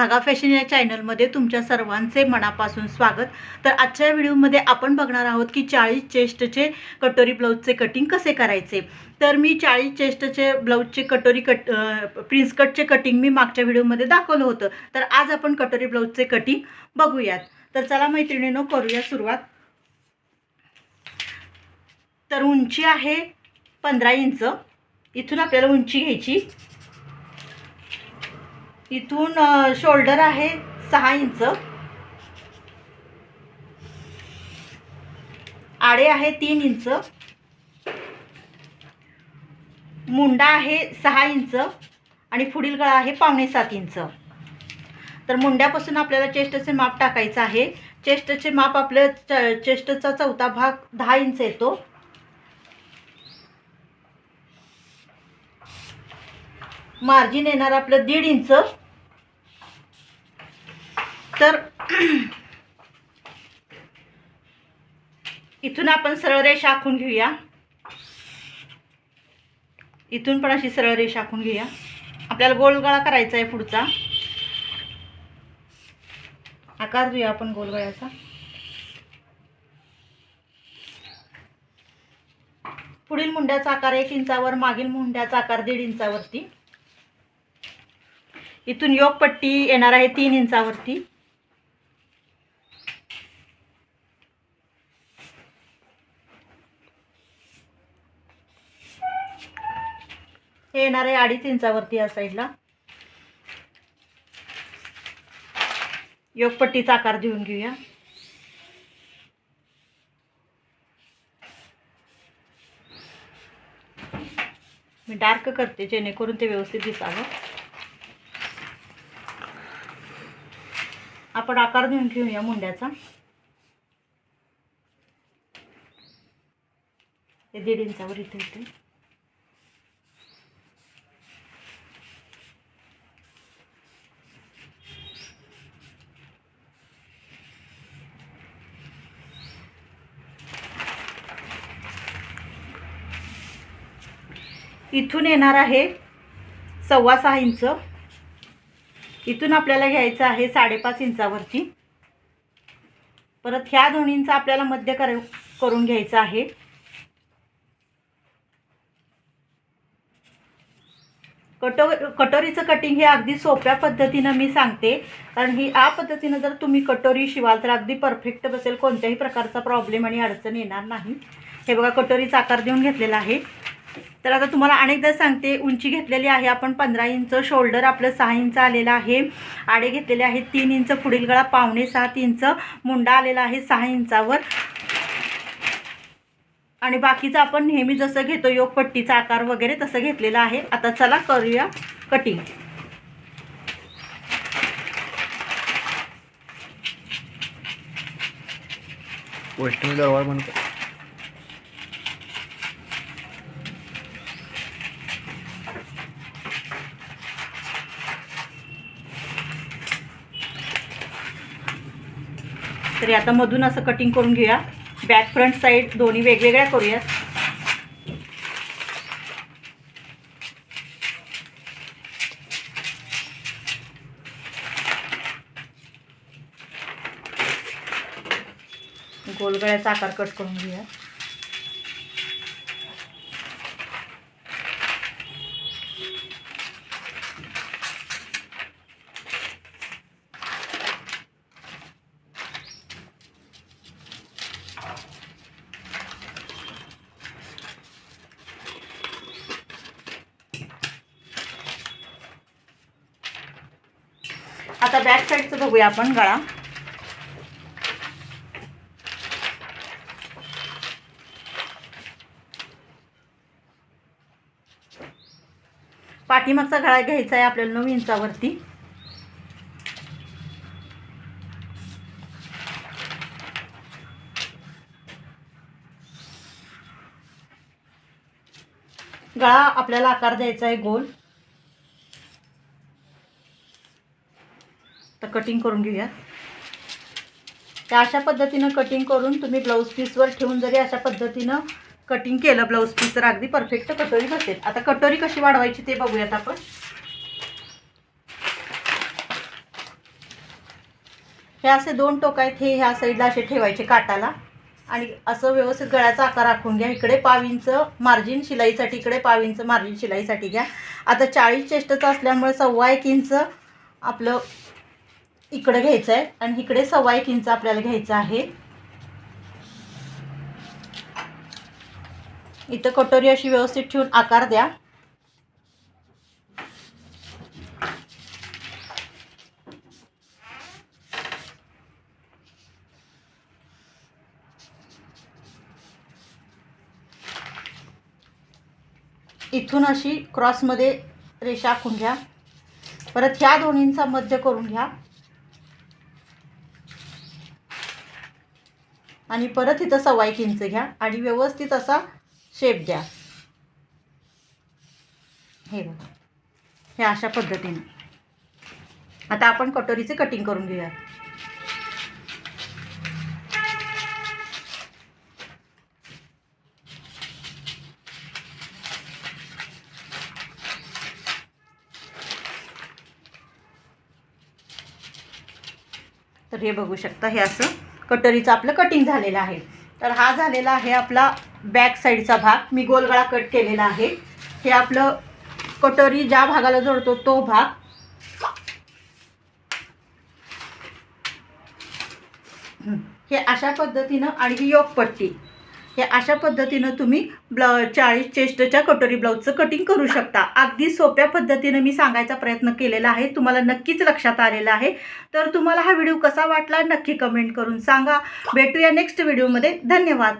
धागा फॅशन या चॅनलमध्ये तुमच्या सर्वांचे मनापासून स्वागत. तर आजच्या व्हिडिओमध्ये आपण बघणार आहोत की चाळीस चेस्टचे कटोरी ब्लाऊजचे कटिंग कसे करायचे. तर मी चाळीस चेस्टचे ब्लाऊजचे कटोरी कट प्रिन्स कटचे कटिंग मी मागच्या व्हिडिओमध्ये दाखवलं होतं. तर आज आपण कटोरी ब्लाऊजचे कटिंग बघूयात. तर चला मैत्रिणीनं करूया सुरुवात. तर उंची आहे पंधरा इंच. इथून आपल्याला उंची घ्यायची. इथून शोल्डर आहे सहा इंच. आडे आहे तीन इंच. मुंडा आहे सहा इंच. आणि पुढील गळा आहे पावणे सात इंच. तर मुंड्यापासून आपल्याला चेस्टचे माप टाकायचं आहे. चेस्टचे माप आपलं च चेस्टचा चौथा भाग दहा इंच येतो. मार्जिन येणार आपलं दीड इंच. तर इथून आपण सरळ रेषा आखून घेऊया. इथून पण अशी सरळ रेषा आखून घेऊया. आपल्याला गोलगळा करायचा आहे पुढचा. आकार देऊया आपण गोलगळ्याचा. पुढील मुंड्याचा आकार एक इंचावर मागील मुंड्याचा आकार दीड इंचावरती. इथून योग पट्टी येणार आहे तीन इंचावरती. हे येणार आहे अडीच इंचावरती या साईडला. योगपट्टीचा आकार देऊन घेऊया. मी डार्क करते जेणेकरून ते व्यवस्थित दिसावं. आपण आकार देऊन घेऊया मुंड्याचा. ते दीड इंचावर इथे इथे इथून येणार आहे सव्वा सहा इंच. इथून आपल्याला घ्यायचं आहे साडेपाच इंचावरती. परत ह्या दोन्हींचा आपल्याला मध्य कर करून घ्यायचं आहे. कटो कटोरीचं कटिंग हे अगदी सोप्या पद्धतीनं मी सांगते. कारण ही या पद्धतीनं जर तुम्ही कटोरी शिवाल तर अगदी परफेक्ट बसेल. कोणत्याही प्रकारचा प्रॉब्लेम आणि अडचण येणार नाही. हे बघा कटोरीचा आकार देऊन घेतलेला आहे. तर आता तुम्हाला अनेकदा सांगते उंची घेतलेली आहे आपण पंधरा इंच शोल्डर आपलं सहा इंच आलेलं आहे. आडे घेतलेले आहेत तीन इंच पुढील गळा पावणे सात इंच मुंडा आलेला आहे सहा इंचावर. आणि बाकीचं आपण नेहमी जसं घेतो योगपट्टीचा आकार वगैरे तसं घेतलेला आहे. आता चला करूया कटिंग वेस्टर्न दरबार म्हणतो तरी आता मधून असं कटिंग करून घेऊया. बॅक फ्रंट साईड दोन्ही वेगवेगळ्या करूयात. गोलगळ्याचा आकार कट करून घेऊया. आता बॅक साईडचं बघूया आपण गळा. पाठीमागचा गळा घ्यायचा आहे आपल्याला नऊ इंचावरती. गळा आपल्याला आकार द्यायचा आहे गोल. तर कटिंग करून घेऊया. त्या अशा पद्धतीनं कटिंग करून तुम्ही ब्लाऊज पीसवर ठेवून जरी अशा पद्धतीनं कटिंग केलं ब्लाऊज पीस तर अगदी परफेक्ट कटोरी बसेल. आता कटोरी कशी वाढवायची ते बघूयात आपण. हे असे दोन टोक आहेत हे ह्या साईडला असे ठेवायचे काटाला. आणि असं व्यवस्थित गळ्याचा आकार राखून घ्या. इकडे पावींच मार्जिन शिलाईसाठी इकडे पाव मार्जिन शिलाईसाठी घ्या. आता चाळीस चेष्टचं असल्यामुळे सव्वा एक इंच आपलं इकडे घ्यायचं आहे आणि इकडे सव्वा एक इंच आपल्याला घ्यायचं आहे. इथं कटोरी अशी व्यवस्थित ठेवून आकार द्या. इथून अशी क्रॉसमध्ये रेषा आखून घ्या. परत ह्या दोन्हींचा मध्य करून घ्या. आणि परत इथं सवाई किंच घ्या आणि व्यवस्थित असा शेप द्या. हे बघा. हे अशा पद्धतीने. आता आपण कटोरीचे कटिंग करून घेऊया तर हे बघू शकता हे असं कटोरीचं आपलं कटिंग झालेलं आहे. तर हा झालेला आहे आपला बॅक साईडचा भाग. मी गोलगळा कट केलेला आहे. हे आपलं कटोरी ज्या भागाला जोडतो तो भाग. हे अशा पद्धतीनं आणि ही योगपट्टी. हे अशा पद्धतीनं तुम्ही ब्ल चाळीस चेस्टच्या कटोरी ब्लाऊजचं कटिंग करू शकता. अगदी सोप्या पद्धतीनं मी सांगायचा प्रयत्न केलेला आहे. तुम्हाला नक्कीच लक्षात आलेला आहे. तर तुम्हाला हा व्हिडिओ कसा वाटला नक्की कमेंट करून सांगा. भेटूया नेक्स्ट व्हिडिओमध्ये धन्यवाद.